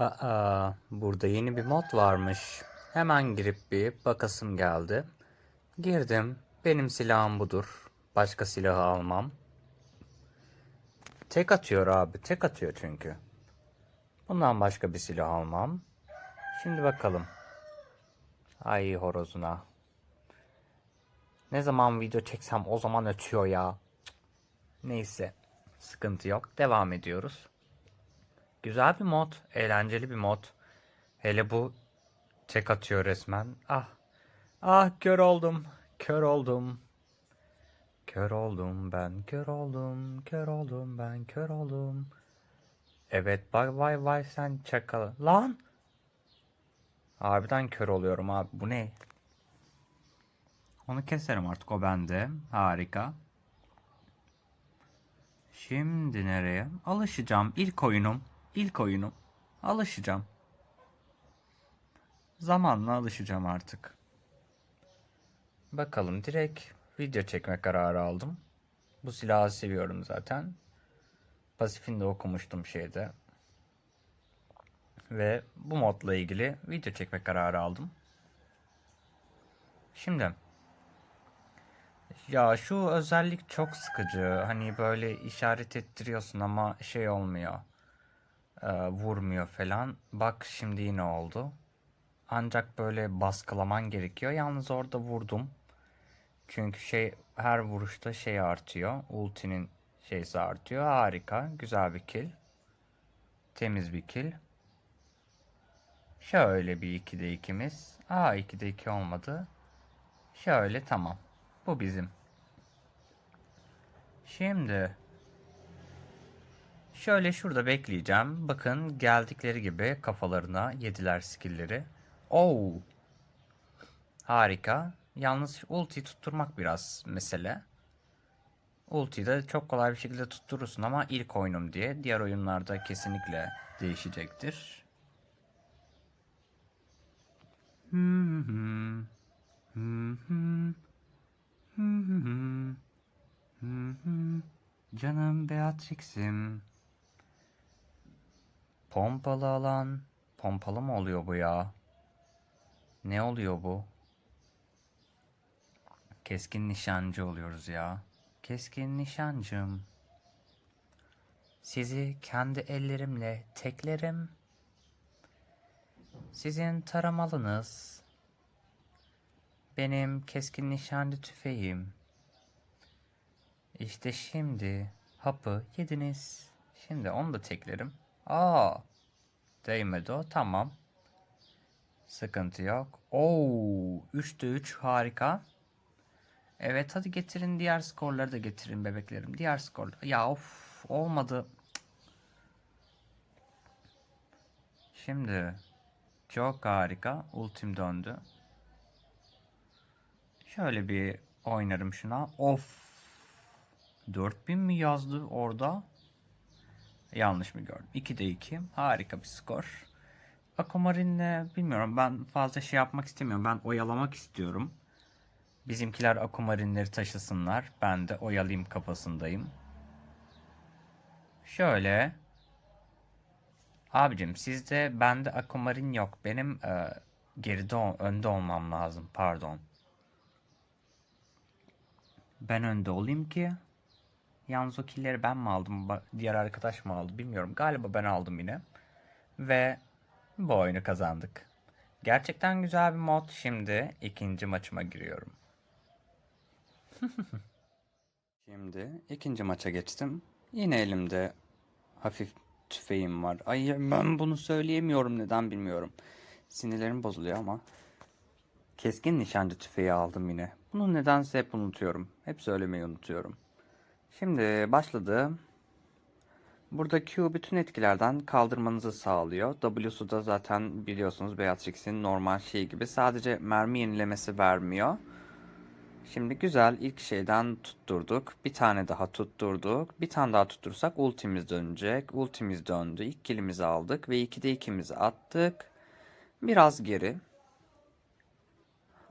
Aa, burada yeni bir mod varmış. Hemen girip bir bakasım geldi. Girdim. Benim silahım budur. Başka silahı almam. Tek atıyor abi. Tek atıyor çünkü. Bundan başka bir silah almam. Şimdi bakalım. Ay horozuna. Ne zaman video çeksem o zaman ötüyor ya. Neyse. Sıkıntı yok. Devam ediyoruz. Güzel bir mod. Eğlenceli bir mod. Hele bu tek atıyor resmen. Ah. Ah kör oldum. Kör oldum. Kör oldum ben kör oldum. Kör oldum ben kör oldum. Evet vay vay vay sen çakal. Lan. Harbiden kör oluyorum abi. Bu ne? Onu keserim artık o bende. Harika. Şimdi nereye? Alışacağım. İlk oyunum. İlk oyunum. Alışacağım. Zamanla alışacağım artık. Bakalım direkt video çekme kararı aldım. Bu silahı seviyorum zaten. Pasifini de okumuştum şeyde. Ve bu modla ilgili video çekme kararı aldım. Şimdi ya şu özellik çok sıkıcı. Hani böyle işaret ettiriyorsun ama şey olmuyor. Ee, vurmuyor falan. Bak şimdi yine oldu. Ancak böyle baskılaman gerekiyor. Yalnız orada vurdum. Çünkü şey her vuruşta şey artıyor. Ultinin şeysi artıyor. Harika. Güzel bir kill. Temiz bir kill. Şöyle bir 2'de 2'miz. Aa 2'de 2 olmadı. Şöyle tamam. Bu bizim. Şimdi şöyle şurada bekleyeceğim. Bakın geldikleri gibi kafalarına yediler skill'leri. Oo. Harika. Yalnız ulti tutturmak biraz mesele. Ultiyi de çok kolay bir şekilde tutturursun ama ilk oyunum diye. Diğer oyunlarda kesinlikle değişecektir. Canım Beatrix'im. Pompalı alan. Pompalı mı oluyor bu ya? Ne oluyor bu? Keskin nişancı oluyoruz ya. Keskin nişancım. Sizi kendi ellerimle teklerim. Sizin taramalınız. Benim keskin nişancı tüfeğim. İşte şimdi hapı yediniz. Şimdi onu da teklerim. Aa, değmedi o. Tamam. Sıkıntı yok. Oo, 3'te 3 harika. Evet hadi getirin diğer skorları da getirin bebeklerim. Diğer skor. Ya of olmadı. Şimdi çok harika. Ultim döndü. Şöyle bir oynarım şuna. Of. 4000 mi yazdı orada? Yanlış mı gördüm? 2'de 2. Harika bir skor. Aquamarin'le bilmiyorum ben fazla şey yapmak istemiyorum. Ben oyalamak istiyorum. Bizimkiler akumarinleri taşısınlar. Ben de oyalayayım kafasındayım. Şöyle. Abicim sizde bende akumarin yok. Benim e, geride önde olmam lazım. Pardon. Ben önde olayım ki. Yalnız o killleri ben mi aldım? Diğer arkadaş mı aldı? Bilmiyorum. Galiba ben aldım yine. Ve bu oyunu kazandık. Gerçekten güzel bir mod. Şimdi ikinci maçıma giriyorum. Şimdi ikinci maça geçtim. Yine elimde hafif tüfeğim var. Ay ben bunu söyleyemiyorum neden bilmiyorum. Sinirlerim bozuluyor ama. Keskin nişancı tüfeği aldım yine. Bunu nedense hep unutuyorum. Hep söylemeyi unutuyorum. Şimdi başladı. Burada Q bütün etkilerden kaldırmanızı sağlıyor. W'su da zaten biliyorsunuz Beatrix'in normal şeyi gibi. Sadece mermi yenilemesi vermiyor. Şimdi güzel ilk şeyden tutturduk. Bir tane daha tutturduk. Bir tane daha tuttursak ultimiz dönecek. Ultimiz döndü. İlk kilimizi aldık ve 2'de 2'mizi attık. Biraz geri.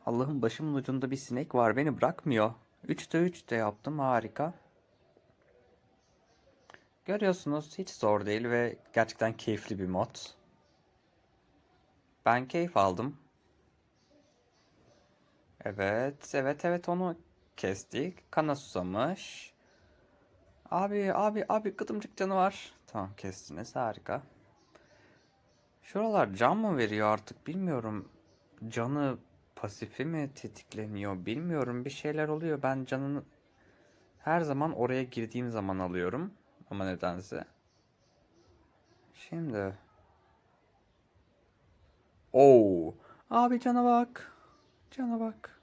Allah'ın başımın ucunda bir sinek var beni bırakmıyor. 3'te 3 de yaptım harika. Görüyorsunuz hiç zor değil ve gerçekten keyifli bir mod. Ben keyif aldım. Evet, evet, evet onu kestik. Kana susamış. Abi, abi, abi gıdımcık canı var. Tamam kestiniz, harika. Şuralar can mı veriyor artık bilmiyorum. Canı pasifi mi tetikleniyor bilmiyorum. Bir şeyler oluyor. Ben canını her zaman oraya girdiğim zaman alıyorum. Ama nedense. Şimdi. Oo. Abi cana bak. Cana bak.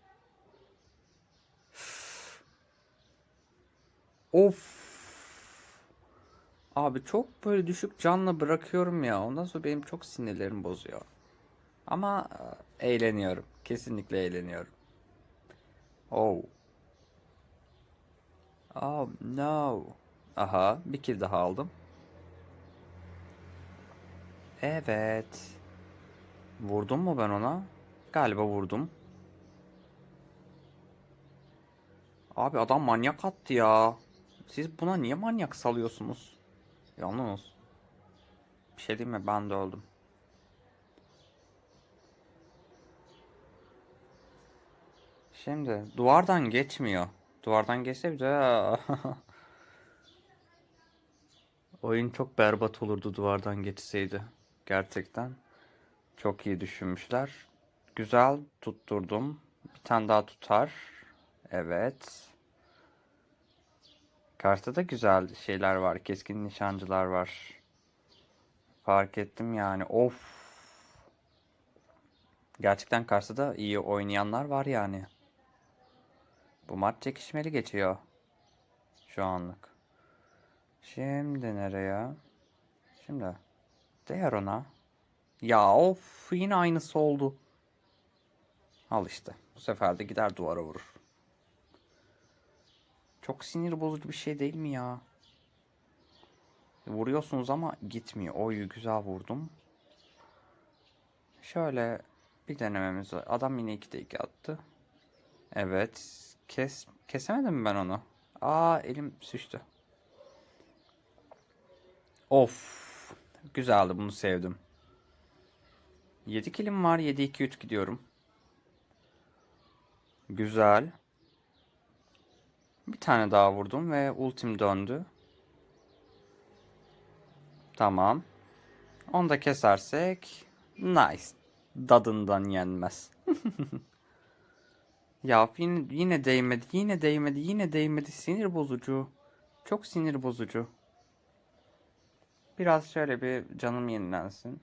Of. Abi çok böyle düşük canla bırakıyorum ya. Ondan sonra benim çok sinirlerim bozuyor. Ama e, eğleniyorum. Kesinlikle eğleniyorum. Oh. Oh no. Aha bir kill daha aldım. Evet. Vurdum mu ben ona? Galiba vurdum. Abi adam manyak attı ya. Siz buna niye manyak salıyorsunuz? Yalnız. Bir şey diyeyim mi? Ben de öldüm. Şimdi duvardan geçmiyor. Duvardan geçse bir de oyun çok berbat olurdu duvardan geçseydi. Gerçekten. Çok iyi düşünmüşler. Güzel tutturdum. Bir tane daha tutar. Evet. Karşıda da güzel şeyler var. Keskin nişancılar var. Fark ettim yani. Of. Gerçekten karşıda iyi oynayanlar var yani. Bu maç çekişmeli geçiyor. Şu anlık. Şimdi nereye? Şimdi. Değer ona. Ya of yine aynısı oldu. Al işte. Bu sefer de gider duvara vurur. Çok sinir bozucu bir şey değil mi ya? Vuruyorsunuz ama gitmiyor. Oy güzel vurdum. Şöyle bir denememiz var. Adam yine 2'de 2 attı. Evet. Kes kesemedim mi ben onu? Aa elim süçtü. Of. Güzeldi bunu sevdim. 7 kilim var. 7-2-3 gidiyorum. Güzel. Bir tane daha vurdum ve ultim döndü. Tamam. Onu da kesersek nice. Dadından yenmez. ya yine, yine değmedi, yine değmedi, yine değmedi. Sinir bozucu. Çok sinir bozucu. Biraz şöyle bir canım yenilensin.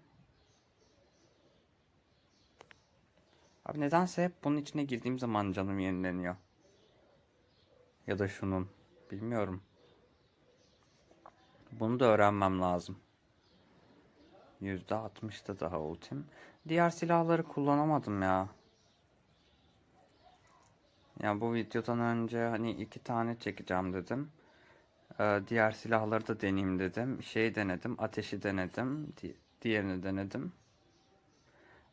Abi nedense hep bunun içine girdiğim zaman canım yenileniyor. Ya da şunun. Bilmiyorum. Bunu da öğrenmem lazım. %60'da daha ultim. Diğer silahları kullanamadım ya. Ya bu videodan önce hani iki tane çekeceğim dedim. Ee, diğer silahları da deneyeyim dedim. Şey denedim. Ateşi denedim. Di diğerini denedim.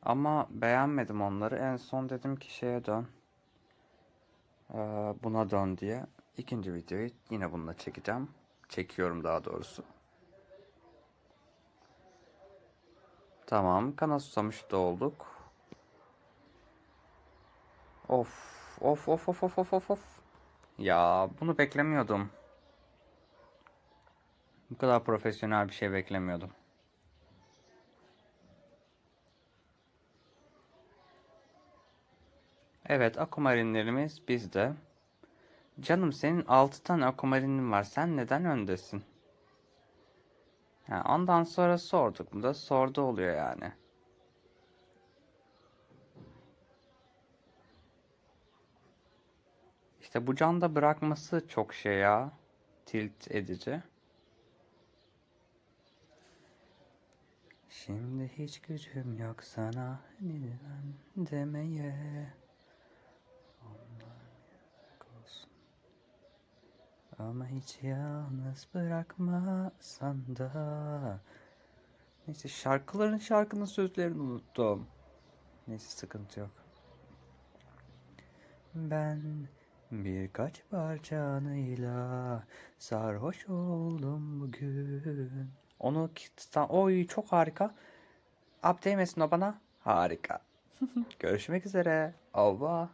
Ama beğenmedim onları. En son dedim ki şeye dön. Ee, buna dön diye. İkinci videoyu yine bununla çekeceğim. Çekiyorum daha doğrusu. Tamam. Kana susamış da olduk. Of of of of of of of. Ya bunu beklemiyordum. Bu kadar profesyonel bir şey beklemiyordum. Evet akumarinlerimiz bizde. Canım senin 6 tane akumarinin var. Sen neden öndesin? Yani ondan sonra sorduk mu da sordu oluyor yani. İşte bu canda bırakması çok şey ya. Tilt edici. Şimdi hiç gücüm yok sana neden demeye. Ama hiç yalnız bırakmasan da. Neyse şarkıların şarkının sözlerini unuttum. Neyse sıkıntı yok. Ben birkaç parçanıyla sarhoş oldum bugün. Onu oy çok harika. Abi değmesin o bana. Harika. Görüşmek üzere. Revoir.